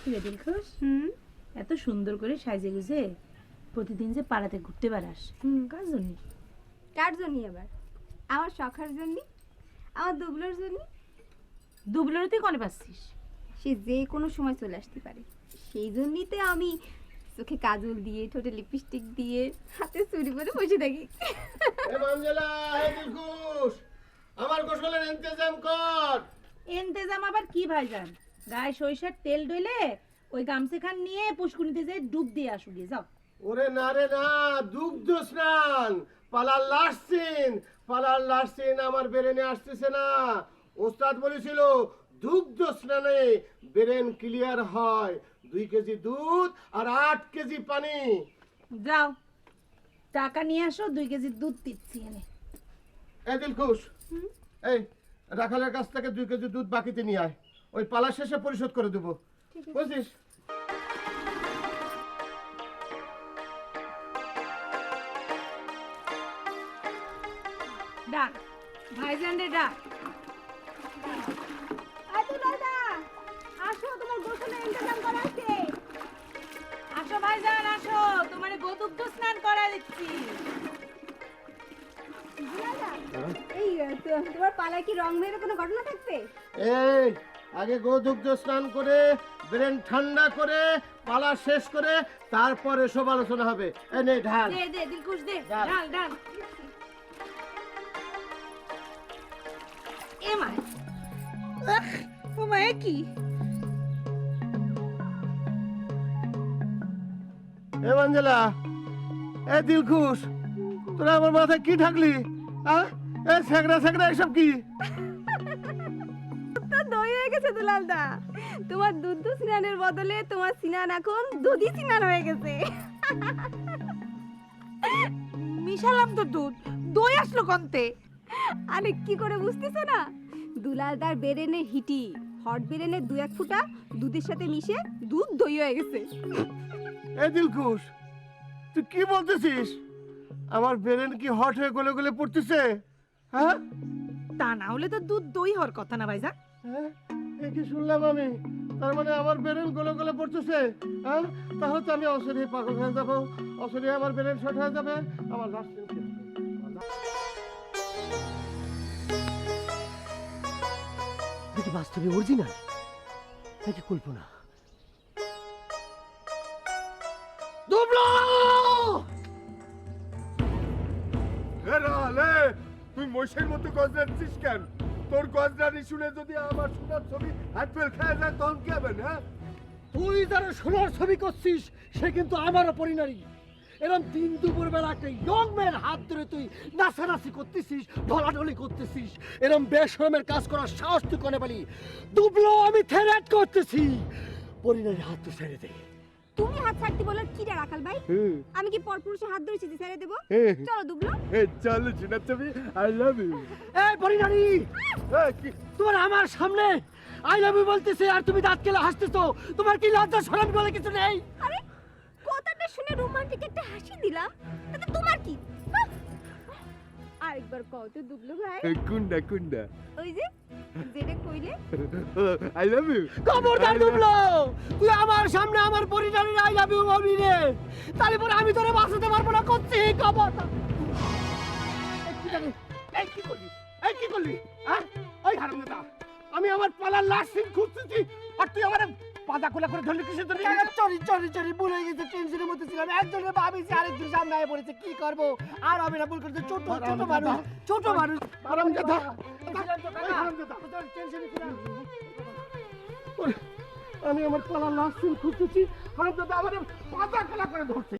কিরে দিলখুশ হুম। এত সুন্দর করে সাজে গুজে প্রতিদিন যে পাড়াতে ঘুরতে বেড়াস। হুম। কার জন্য? কার জন্য আবার আমার শখার জন্য? আমার দুবলোর জন্য? দুবলোর তুই কনে পাচ্ছিস? সে যে কোনো সময় চলে আসতে পারে। সেই জন্যই তো আমি চোখে কাজল দিয়ে ঠোঁটে লিপস্টিক দিয়ে হাতে চুরি করে বসে থাকি। আমার গোসলের ইন্তজাম কর! এন্তেজাম আবার কি ভাইজান? গায়ে সরিষার তেল ডইলে ওই গামছা খান নিয়ে পুষ্কুনিতে যে ডুব দিয়ে আসু গিয়ে যাও। ওরে না রে না দুগ্ধ স্নান পালার লাস্ট সিন পালার লাস্ট সিন আমার ব্রেনে আসতেছে না। ওস্তাদ বলেছিল দুগ্ধ স্নানে ব্রেন ক্লিয়ার হয়। দুই কেজি দুধ আর আট কেজি পানি। যাও টাকা নিয়ে আসো দুই কেজি দুধ দিচ্ছি এনে। এ দিলখুশ এই রাখালের কাছ থেকে দুই কেজি দুধ বাকিতে নিয়ে আয়। ওই পালা শেষে পরিশোধ করে দেবো। বুঝছিস? ডাক। ভাইজান রে ডাক আসো তোমার গোসলের ইন্তজাম করা আছে আসো ভাইজান আসো। তোমার গোদুগ্ধ স্নান করা দিচ্ছি। এই তোমার পালায় কি রং মেয়ের কোনো ঘটনা থাকবে? এই আগে গোদুগ্ধ স্নান করে ব্রেন ঠান্ডা করে পালা শেষ করে তারপরে সব আলোচনা হবে। এই নে ঢাল। দে দে দিলকুশ দে। ডাল ডাল এ মা। ও মা এ কি? এ মঞ্জেলা এ দিলখুশ তোরা আমার মাথায় কি ঢাকলি? হ্যাঁ এ সেগড়া সেগড়া এসব কি? দই হয়ে গেছে দুলালদা। তোমার দুধ স্নানের বদলে তোমার স্নান এখন দুধই স্নান হয়ে গেছে। মিশালাম তো দুধ দই আসলো কন্তে। আরে কি করে বুঝতেছো না? দুলালদার বেরেনের হিটি হট বেরেনের দু এক ফুটা দুধের সাথে মিশে দুধ দই হয়ে গেছে। এ দিলখুশ তুই কি বলতেছিস? আমার ব্রেন কি হট হয়ে গলে গলে পড়তেছে? হ্যাঁ? তা না হলে তো দুধ দই হওয়ার কথা না ভাইজান। হ্যাঁ? এ কি শুনলাম আমি? তার মানে আমার ব্রেন গলে গলে পড়তেছে হ্যাঁ? তাহলে তো আমি অসরি পাগল হয়ে যাব। অসরি আমার ব্রেন শর্ট হয়ে যাবে আমার লাস্ট দেখি বাস্তবে অরিজিনাল নাকি কল্পনা। তুই মহিষের মতো গজরাচ্ছিস কেন? তোর গজরানি শুনে যদি আমার সোনার ছবি হাতফেল খেয়ে যায়, তখন কি হবে, না? তুই যারা সোনার ছবি করছিস, সে কিন্তু আমারও পরিণারী। এরকম দিন দুপুর বেলা একটা ইয়ং ম্যান হাত ধরে তুই নাচানাচি করতেছিস, ঢলাঢলি করতেছিস, এরম বেশরমের কাজ করার সাহস তুই কোনে পালি? দুবলো আমি থেরাট করতেছি। পরিণারী হাত তো ছেড়ে দে। তুমি হাত ছাড়তে বলার কি রে রাখাল ভাই? আমি কি পরপুরুষে হাত ধরেছি যে ছেড়ে দেবো? চলো দুবলো। চলো সোনার ছবি আই লাভ ইউ। এই পরিণারী তোমার আমার সামনে আই লাভ ইউ বলতেছে আর তুমি দাঁত কেলে হাসতেছো। তোমার কি লজ্জা শরম বলে কিছু নেই? আরে কথাটা শুনে রোমান্টিক একটা হাসি দিলাম তাতে তোমার কি? আরেকবার কও তো দুবলো ভাই। কুন্ডা কুন্ডা ওই যে যেটা কইলে? আই লাভ ইউ খবরদার তুই আমার সামনে আমার আই লাভ ইউ বলবি রে। তারপর আমি তোরে বাঁচাতে পারব না করছি খবরদার এই কি এই কি করলি? এই কি করলি? হ্যাঁ ওই হারামজাদা আমি আমার পালার লাস্ট সিন খুঁজতেছি আর তুই আমার পাজা করে ধরলি কিসের ধরলি চরি চরি চরি ভুলে গেছে টেনশনের মধ্যে ছিলাম। একজনের ভাবিছি আরেকজন সামনে আয় পড়েছে কি করব? আর আমি না ভুল করতে ছোট ছোট মানুষ ছোট মানুষ। হারামজাদা আমি আমার পালা লাস্ট খুঁজতেছি। হারামজাদা আমার পাতা খেলা করে ধরছে।